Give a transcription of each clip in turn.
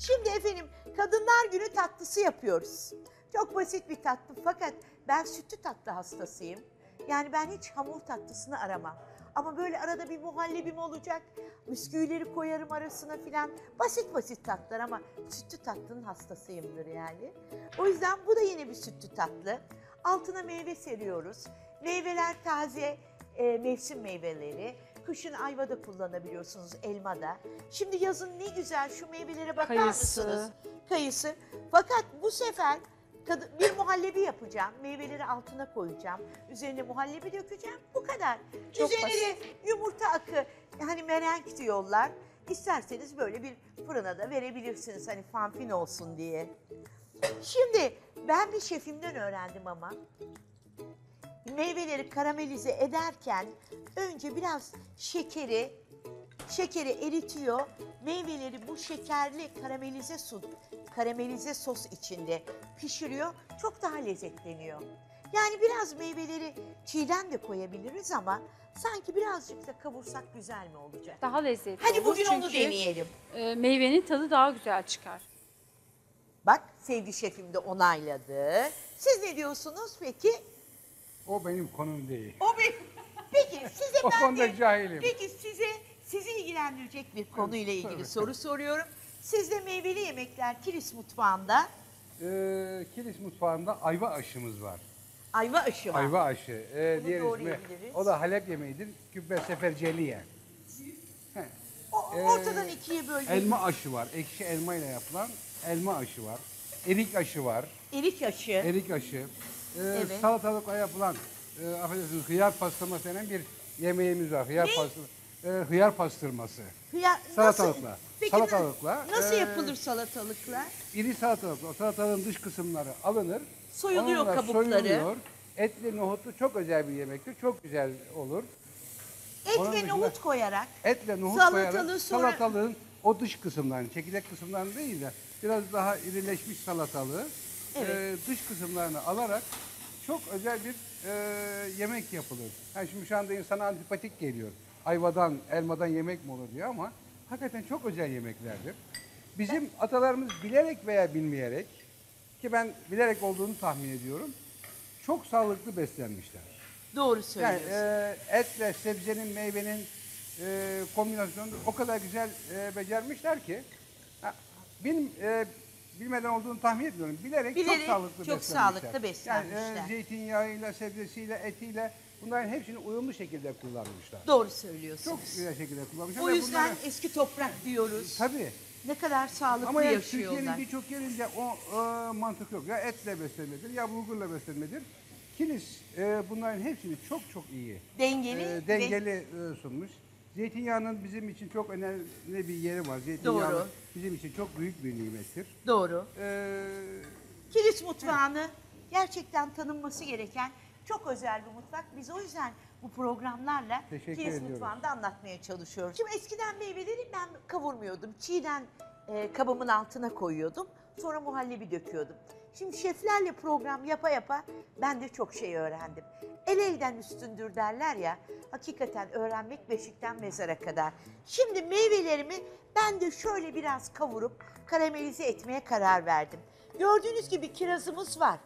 Şimdi efendim Kadınlar Günü tatlısı yapıyoruz. Çok basit bir tatlı fakat ben sütlü tatlı hastasıyım. Yani ben hiç hamur tatlısını aramam. Ama böyle arada bir muhallebim olacak. Bisküvileri koyarım arasına filan. Basit basit tatlılar ama sütlü tatlının hastasıyımdır yani. O yüzden bu da yine bir sütlü tatlı. Altına meyve seriyoruz. Meyveler taze e, mevsim meyveleri. Kışın ayva da kullanabiliyorsunuz, elma da. Şimdi yazın ne güzel şu meyvelere bakar Kayısı. mısınız? Kayısı. Fakat bu sefer bir muhallebi yapacağım. Meyveleri altına koyacağım. Üzerine muhallebi dökeceğim. Bu kadar. Çok Üzerine basit. yumurta akı, hani merenk diyorlar. İsterseniz böyle bir fırına da verebilirsiniz hani fanfin olsun diye. Şimdi ben bir şefimden öğrendim ama meyveleri karamelize ederken önce biraz şekeri şekeri eritiyor. Meyveleri bu şekerli karamelize su karamelize sos içinde pişiriyor. Çok daha lezzetleniyor. Yani biraz meyveleri çiğden de koyabiliriz ama sanki birazcık da kavursak güzel mi olacak? Daha lezzetli Hadi olur bugün onu çünkü, deneyelim. e, meyvenin tadı daha güzel çıkar. Bak sevgi şefim de onayladı. Siz ne diyorsunuz peki? O benim konum değil. O bir... Peki size O ben konuda de... cahilim. Peki size sizi ilgilendirecek bir konuyla ilgili tabii. soru soruyorum. Sizde meyveli yemekler Kilis mutfağında Ee, Kilis mutfağında ayva aşımız var. ayva aşı var. Ayva aşı. Ee, Bunu diğer ismi, doğrayabiliriz. o da Halep yemeğidir. Kübbe seferceliye. O- Ee, ortadan ikiye bölgelim. Elma aşı var. Ekşi elma ile yapılan elma aşı var. Erik aşı var. Erik aşı. Erik aşı. Ee, Evet. Salatalıkla yapılan, e, affedersiniz hıyar pastırması denen bir yemeğimiz var. Hıyar, pastır, e, hıyar pastırması. Hıyar- Salatalıkla. Nasıl, Peki Salatalıkla, Nasıl yapılır salatalıklar? İri salatalık, o salatalığın dış kısımları alınır. Soyuluyor onunla kabukları. Soyuluyor. Etli nohutlu çok özel bir yemektir. Çok güzel olur. Et Onun ve nohut koyarak. Etle nohut Salatalığı koyarak sonra- salatalığın o dış kısımlarını, çekirdek kısımlarını değil de biraz daha irileşmiş salatalığı Evet. e, dış kısımlarını alarak çok özel bir e, yemek yapılır. Yani şimdi şu anda insana antipatik geliyor. Ayvadan, elmadan yemek mi olur diyor ama hakikaten çok özel yemeklerdir. Bizim atalarımız bilerek veya bilmeyerek ki ben bilerek olduğunu tahmin ediyorum. Çok sağlıklı beslenmişler. Doğru Yani söylüyorsun. e, etle sebzenin, meyvenin e, kombinasyonunu o kadar güzel e, becermişler ki ha, benim e, bilmeden olduğunu tahmin ediyorum. Bilerek, Bilerek çok sağlıklı çok beslenmişler. sağlıklı beslenmişler. Yani e, zeytinyağıyla, sebzesiyle, etiyle bunların hepsini uyumlu şekilde kullanmışlar. Doğru söylüyorsunuz. Çok güzel şekilde kullanmışlar. o ve yüzden bunları- eski toprak diyoruz. tabii. Ne kadar sağlıklı Ama yani yaşıyorlar. Türkiye'nin birçok yerinde o e, mantık yok. Ya etle beslenmedir ya bulgurla beslenmedir. Kilis e, bunların hepsini çok çok iyi Dengeli e, ve- dengeli e, sunmuş. Zeytinyağının bizim için çok önemli bir yeri var. Zeytinyağı Doğru. bizim için çok büyük bir nimettir. Doğru. E, Kilis mutfağını gerçekten tanınması gereken çok özel bir mutfak. Biz o yüzden bu programlarla Teşekkür Kilis ediyoruz. mutfağını da anlatmaya çalışıyoruz. Şimdi eskiden meyveleri ben kavurmuyordum. Çiğden e, kabımın altına koyuyordum. Sonra muhallebi döküyordum. Şimdi şeflerle program yapa yapa ben de çok şey öğrendim. El elden üstündür derler ya. Hakikaten öğrenmek beşikten mezara kadar. Şimdi meyvelerimi ben de şöyle biraz kavurup karamelize etmeye karar verdim. Gördüğünüz gibi kirazımız var.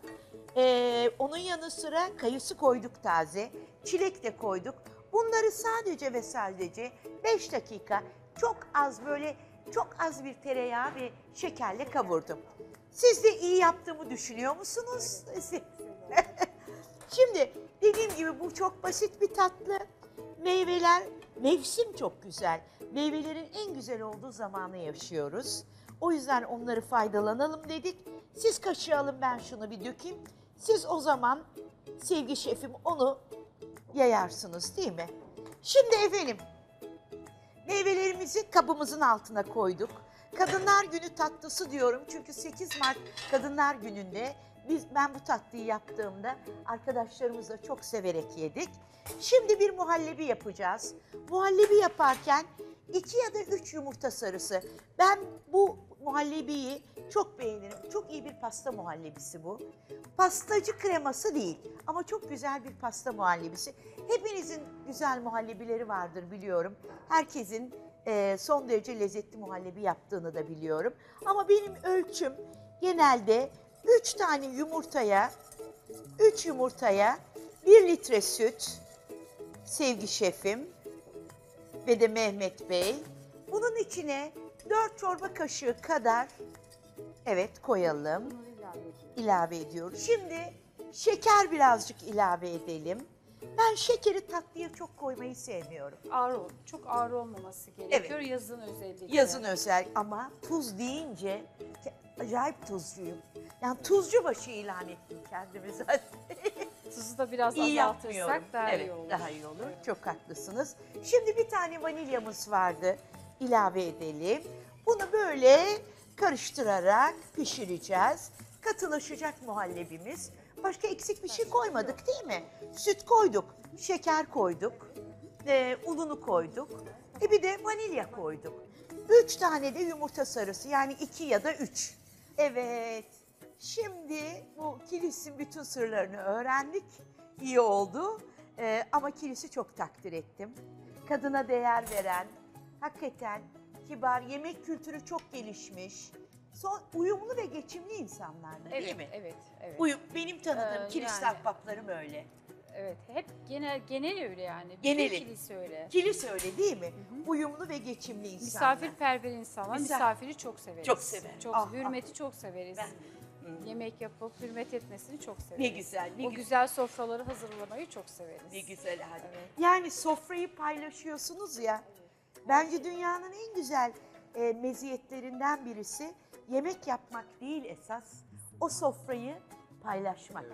Ee, onun yanı sıra kayısı koyduk taze. Çilek de koyduk. Bunları sadece ve sadece 5 dakika çok az böyle çok az bir tereyağı ve şekerle kavurdum. Siz de iyi yaptığımı düşünüyor musunuz? Şimdi dediğim gibi bu çok basit bir tatlı. Meyveler, mevsim çok güzel. Meyvelerin en güzel olduğu zamanı yaşıyoruz. O yüzden onları faydalanalım dedik. Siz kaşığı alın ben şunu bir dökeyim. Siz o zaman sevgi şefim onu yayarsınız değil mi? Şimdi efendim Meyvelerimizi kabımızın altına koyduk. Kadınlar Günü tatlısı diyorum çünkü 8 Mart Kadınlar Günü'nde biz ben bu tatlıyı yaptığımda arkadaşlarımızla çok severek yedik. Şimdi bir muhallebi yapacağız. Muhallebi yaparken iki ya da üç yumurta sarısı. Ben bu muhallebiyi çok beğenirim. Çok iyi bir pasta muhallebisi bu. Pastacı kreması değil ama çok güzel bir pasta muhallebisi. Hepinizin güzel muhallebileri vardır biliyorum. Herkesin e, son derece lezzetli muhallebi yaptığını da biliyorum. Ama benim ölçüm genelde 3 tane yumurtaya 3 yumurtaya 1 litre süt sevgi şefim ve de Mehmet Bey. Bunun içine 4 çorba kaşığı kadar evet koyalım. ilave ediyoruz. Şimdi şeker birazcık ilave edelim. Ben şekeri tatlıya çok koymayı sevmiyorum. Ağır ol. Çok ağır olmaması gerekiyor yazın özellikle. Yazın özel ama tuz deyince ke- acayip tuzcuyum. Yani tuzcu başı ilan ettim kendimi zaten. Tuzu da biraz iyi azaltırsak daha evet, iyi olur. daha iyi olur. Çok haklısınız. Şimdi bir tane vanilyamız vardı. İlave edelim. Bunu böyle karıştırarak pişireceğiz. Katılaşacak muhallebimiz. Başka eksik bir şey koymadık değil mi? Süt koyduk, şeker koyduk, e, ununu koyduk. E bir de vanilya koyduk. Üç tane de yumurta sarısı yani iki ya da üç. Evet. Şimdi bu kilisin bütün sırlarını öğrendik. İyi oldu. Ee, ama kilisi çok takdir ettim. Kadına değer veren, hakikaten kibar, yemek kültürü çok gelişmiş. Son, uyumlu ve geçimli insanlardı Evet, değil mi? evet, evet. Uyum, benim tanıdığım Ee, kilis yani. ahbaplarım öyle. Evet, hep genel genel öyle yani. Geneli. kilise öyle. Kilis öyle değil mi? Uyumlu ve geçimli insanlar. Misafirperver insanlar, Misaf- misafiri çok severiz. Çok sever. Çok, Ah, ah. hürmeti çok severiz. Ben- Yemek yapıp hürmet etmesini çok severiz. Ne güzel, ne o güzel. güzel sofraları hazırlamayı çok severiz. Ne güzel hadi. Evet. Yani sofrayı paylaşıyorsunuz ya. Bence dünyanın en güzel e, meziyetlerinden birisi yemek yapmak değil esas. O sofrayı paylaşmak.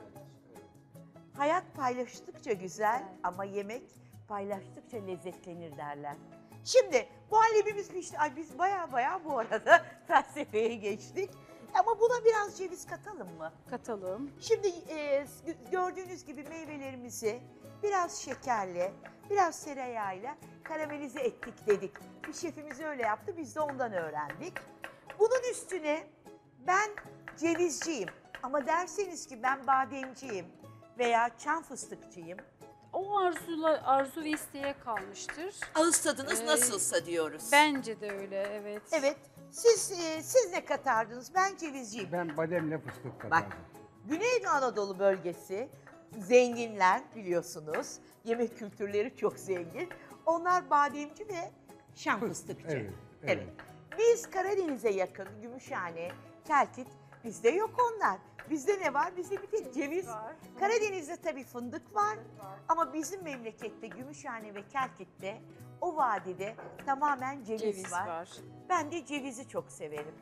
Hayat paylaştıkça güzel ama yemek paylaştıkça lezzetlenir derler. Şimdi muhallebimiz pişti. Ay biz baya baya bu arada felsefeye geçtik. Ama buna biraz ceviz katalım mı? Katalım. Şimdi e, gördüğünüz gibi meyvelerimizi biraz şekerle, biraz tereyağıyla karamelize ettik dedik. Bir şefimiz öyle yaptı, biz de ondan öğrendik. Bunun üstüne ben cevizciyim ama derseniz ki ben bademciyim veya çam fıstıkçıyım. O arzula, arzu ve isteğe kalmıştır. Ağız tadınız Ee, nasılsa diyoruz. Bence de öyle, evet. Evet, siz e, siz ne katardınız? Ben cevizciyim. Ben bademle fıstık katardım. Güneydoğu Anadolu bölgesi zenginler biliyorsunuz. Yemek kültürleri çok zengin. Onlar bademci ve şam fıstıkçı. Evet, evet. Biz Karadeniz'e yakın Gümüşhane, Kelkit bizde yok onlar. Bizde ne var? Bizde bir tek ceviz. var. Karadeniz'de tabii fındık var. Ama bizim memlekette Gümüşhane ve Kelkit'te o vadide tamamen ceviz, Ceviz var. var. Ben de cevizi çok severim.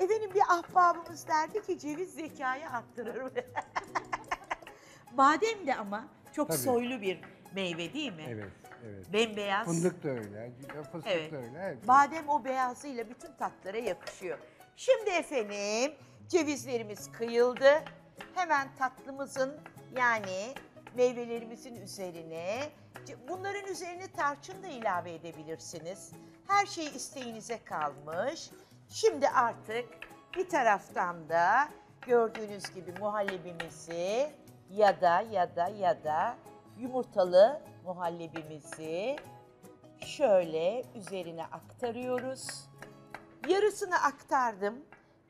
Efendim bir ahbabımız derdi ki ceviz zekayı arttırır. Badem de ama çok Tabii. soylu bir meyve değil mi? Evet, evet. Bembeyaz. Fındık da öyle, fıstık Evet. da öyle. hepsi. Badem o beyazıyla bütün tatlara yakışıyor. Şimdi efendim cevizlerimiz kıyıldı. Hemen tatlımızın yani meyvelerimizin üzerine bunların üzerine tarçın da ilave edebilirsiniz. Her şey isteğinize kalmış. Şimdi artık bir taraftan da gördüğünüz gibi muhallebimizi ya da ya da ya da yumurtalı muhallebimizi şöyle üzerine aktarıyoruz. Yarısını aktardım.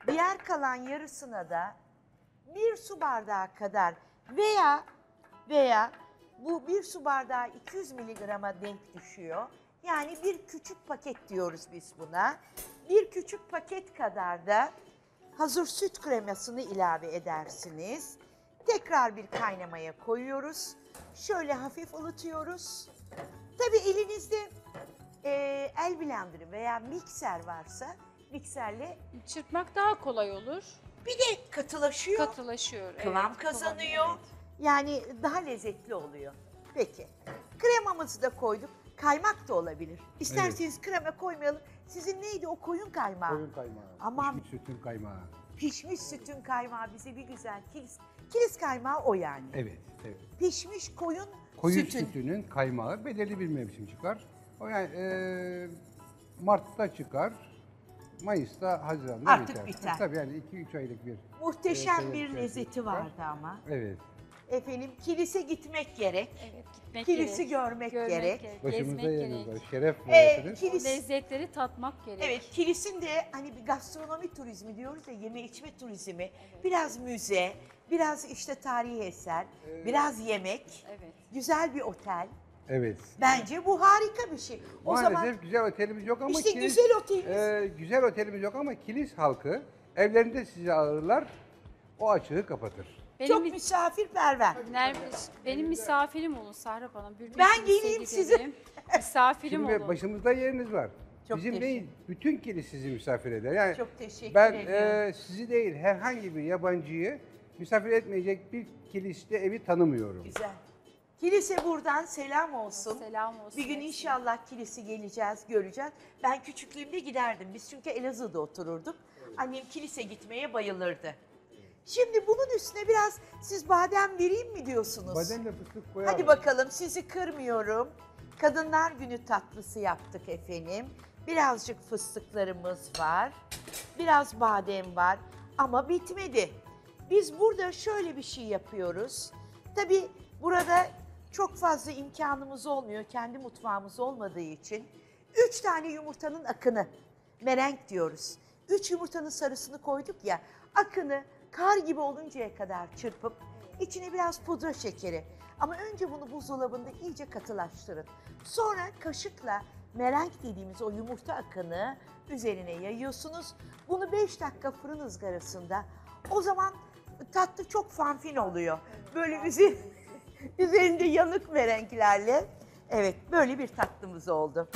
Diğer kalan yarısına da bir su bardağı kadar veya veya bu bir su bardağı 200 miligrama denk düşüyor. Yani bir küçük paket diyoruz biz buna. Bir küçük paket kadar da hazır süt kremasını ilave edersiniz. Tekrar bir kaynamaya koyuyoruz. Şöyle hafif ılıtıyoruz. Tabii elinizde e, el blenderı veya mikser varsa mikserle Çırpmak daha kolay olur. bir de katılaşıyor. Katılaşıyor. Kıvam evet, kazanıyor. evet. Yani daha lezzetli oluyor. Peki. Kremamızı da koyduk. Kaymak da olabilir. İsterseniz krema koymayalım. Sizin neydi o koyun kaymağı? Koyun kaymağı, Aman. pişmiş sütün kaymağı. Pişmiş sütün kaymağı bize bir güzel kilis. Kilis kaymağı o yani. Evet, evet. Pişmiş koyun, Koyun sütün. sütünün kaymağı belirli bir mevsim çıkar. O yani eee Mart'ta çıkar, Mayıs'ta, Haziran'da Artık biter. biter. Tabii yani 2-3 aylık bir. Muhteşem Evet, bir lezzeti evet. vardı ama. Evet. Efendim kilise gitmek gerek. Evet, gitmek Kilisi gerek. görmek Görmek gerek. gerek. Başımıza gezmek yeriniz gerek. var. Şeref Ee, verirsiniz. Kilis, lezzetleri tatmak gerek. evet kilisin de hani bir gastronomi turizmi diyoruz ya yeme içme turizmi. Biraz müze, biraz işte tarihi eser, biraz yemek, Evet. güzel bir otel. Evet. Bence bu harika bir şey. O Maalesef zaman güzel otelimiz yok ama işte kilis- güzel otelimiz. e, güzel otelimiz yok ama kilis halkı evlerinde sizi ağırlar. O açığı kapatır. Benim, çok mi- misafirperver. Nermin- benim misafirim olun Sahrap Hanım. Bülbül Ben Kilis'e geleyim gidelim. size. Misafirim Şimdi olun. başımızda yeriniz var. Çok Bizim teşekkür- değil, bütün kilis sizi misafir eder. Yani Çok teşekkür ben ediyorum. e, sizi değil herhangi bir yabancıyı misafir etmeyecek bir kiliste evi tanımıyorum. Güzel. Kilise buradan selam olsun. Selam olsun. Bir gün inşallah kilisi geleceğiz, göreceğiz. Ben küçüklüğümde giderdim. Biz çünkü Elazığ'da otururduk. Annem kilise gitmeye bayılırdı. Şimdi bunun üstüne biraz siz badem vereyim mi diyorsunuz? Bademle fıstık koyalım. Hadi bakalım sizi kırmıyorum. Kadınlar günü tatlısı yaptık efendim. Birazcık fıstıklarımız var. Biraz badem var ama bitmedi. Biz burada şöyle bir şey yapıyoruz. Tabii burada çok fazla imkanımız olmuyor. Kendi mutfağımız olmadığı için. Üç tane yumurtanın akını, merenk diyoruz. Üç yumurtanın sarısını koyduk ya, akını kar gibi oluncaya kadar çırpıp içine biraz pudra şekeri. Ama önce bunu buzdolabında iyice katılaştırın. Sonra kaşıkla merenk dediğimiz o yumurta akını üzerine yayıyorsunuz. Bunu 5 dakika fırın ızgarasında. O zaman tatlı çok fanfin oluyor. Böyle üzer, üzerinde yanık merenklerle. Evet böyle bir tatlımız oldu.